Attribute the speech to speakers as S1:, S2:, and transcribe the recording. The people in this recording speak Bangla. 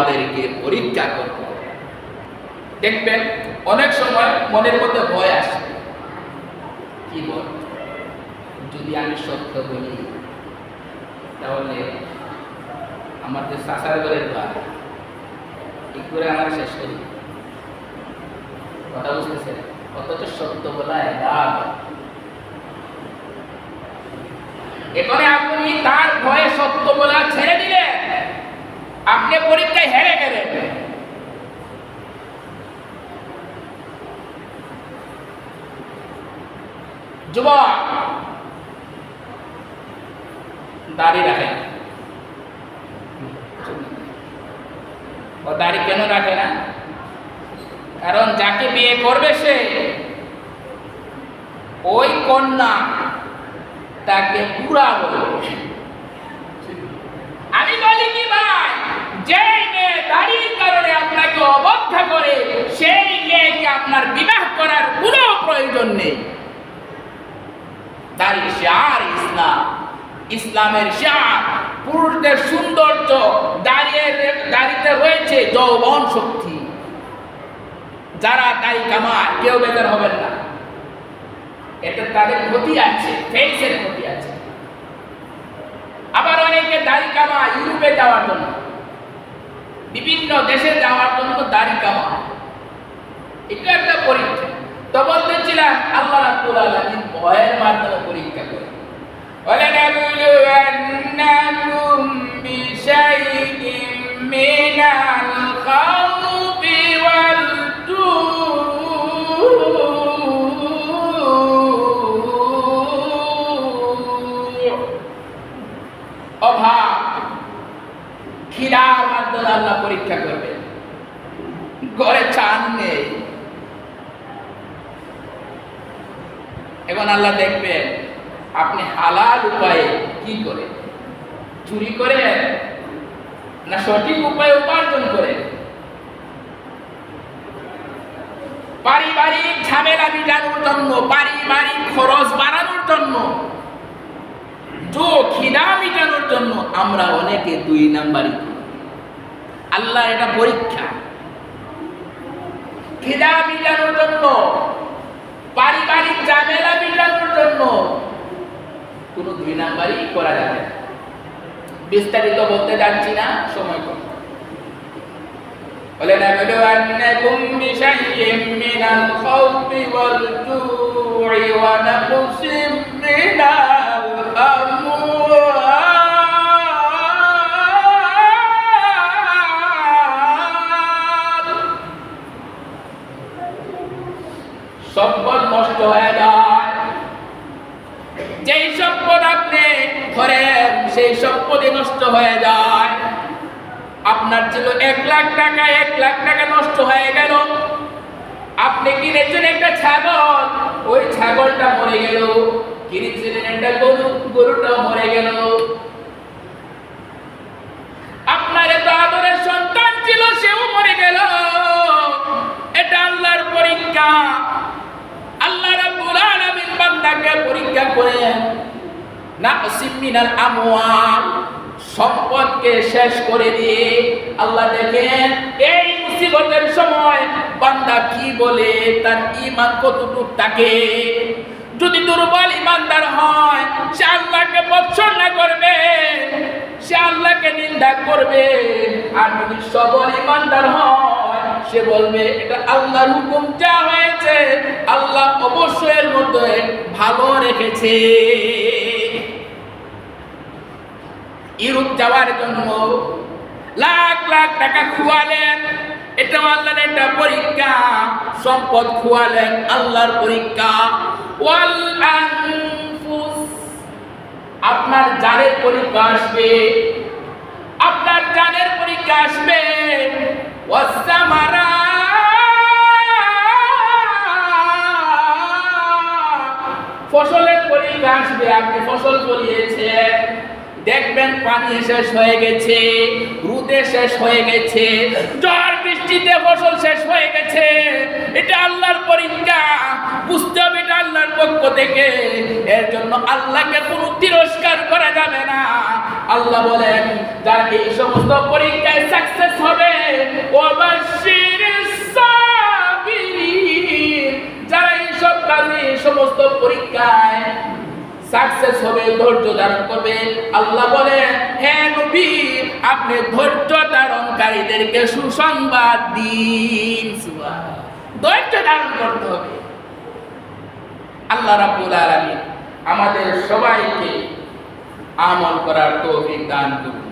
S1: আমি তোমাদেরকে পরীক্ষা করব। দেখবেন, অনেক সময় মনের মধ্যে ভয় আসে। কি বল? যদি আমি সত্য বলি, তাহলে আমার যে ঘরের ভাই কি করে আমার শেষ করি। কথা বুঝতেছে অথচ সত্য বলা এলাম এখানে আপনি তার ভয়ে সত্য বলা ছেড়ে দিলেন। আপনি পরীক্ষায় হেরে গেলেন। যুবক, দাড়ি রাখেন ও দাড়ি কেন রাখে না? কারণ যাকে বিয়ে করবে সে, ওই কন্যা তাকে বুড়া বলবে আমি বলি কি ভাই? যে মেয়ে দাড়ির কারণে আপনাকে অবজ্ঞা করে, সেই মেয়েকে আপনার বিবাহ করার কোনো প্রয়োজন নেই। দাড়ি শার ইসলাম, ইসলামের শার পুরুষদের সৌন্দর্য দাঁড়িয়ে দাড়িতে রয়েছে যৌবন শক্তি। যারা দাড়ি কামায় কেউ বেতন হবেন না। এতে তাদের ক্ষতি আছে ফেসের ক্ষতি আছে আবার অনেকে দাড়ি কামায় ইউরোপে যাওয়ার জন্য বিভিন্ন দেশে যাওয়ার জন্য দাড়ি কামায় এটা একটা পরীক্ষা তো বলতেছিলাম আল্লাহ রাব্বুল আলামিন ভয়ের মাধ্যমে পরীক্ষা করে ولنبلونكم بشيء من الخوف খিদার মাধ্যমে আল্লাহ পরীক্ষা চান নেই। এখন আল্লাহ দেখবেন, আপনি হালাল উপায়ে কি করে চুরি করে না সঠিক উপায়ে উপার্জন করে পারিবারিক ঝামেলা মিটানোর জন্য পারিবারিক খরচ জন্য যো খিদা মিটানোর জন্য আমরা অনেকে দুই নাম্বারই করি। আল্লাহ এটা পরীক্ষা খিদা মিটানোর জন্য পারিবারিক ঝামেলা মিটানোর জন্য কোনো দুই নাম্বারই করা যাবে না। বিস্তারিত বলতে যাচ্ছি না সময় কম ولنبلونكم بشيء من الخوف والجوع ونقص من যেই সম্পদ আপনি ধরেন, সেই সম্পদই নষ্ট হয়ে যায়। আপনার ছিল এক লাখ টাকা, এক লাখ টাকা নষ্ট হয়ে গেল। আপনি কিনেছেন একটা ছাগল, ওই ছাগলটা মরে গেল। কিনেছিলেন একটা গরু, গরুটাও মরে গেল। আপনার এত আদরের সন্তান ছিল, সেও মরে গেল এটা আল্লাহর পরীক্ষা আল্লাহ রাব্বুল আলামিন সম্পদকে শেষ করে দিয়ে আল্লাহ দেখেন, এই মুসিবতের সময় বান্দা কি বলে, তার ঈমান কতটুকু যদি দুর্বল ইমানদার হয়, সে আল্লাহকে বৎসনা করবে, সে আল্লাহকে নিন্দা করবে, আর যদি সবল ইমানদার হয়, সে বলবে, এটা আল্লাহর হুকুম, যা হয়েছে, আল্লাহ অবশ্যই ভালো রেখেছে। ইউরোপ যাওয়ার জন্য লাখ লাখ টাকা খুয়ালেন এটা আল্লাহর একটা পরীক্ষা, সম্পদ খুয়ালেন আল্লাহর পরীক্ষা। ওয়াল আপনার জানের পরীক্ষা আসবে, আপনার জানের পরীক্ষা আসবে। পরীক্ষা আসবে আপনি ফসল ফলিয়েছেন দেখবেন পানি শেষ হয়ে গেছে, রুদে শেষ হয়ে গেছে জ্বর বৃষ্টিতে ফসল শেষ হয়ে গেছে। এটা আল্লাহর পরীক্ষা, বুঝতে হবে এটা আল্লাহর পক্ষ থেকে। এর জন্য আল্লাহকে কোনো তিরস্কার করা যাবে না। আল্লাহ বলেন, যারা এই সমস্ত পরীক্ষায় সাকসেস হবে সাবিরিন। যারা এইসব কাজে এই সমস্ত পরীক্ষায় সাকসেস হবে, ধৈর্য ধারণ করবে আল্লাহ বলে হে নবী, আপনি ধৈর্য ধারণকারীদেরকে সুসংবাদ দিন। ধৈর্য ধারণ করতে হবে। আল্লাহ রাব্বুল আলামিন আমাদের সবাইকে আমল করার তৌফিক দান করুন।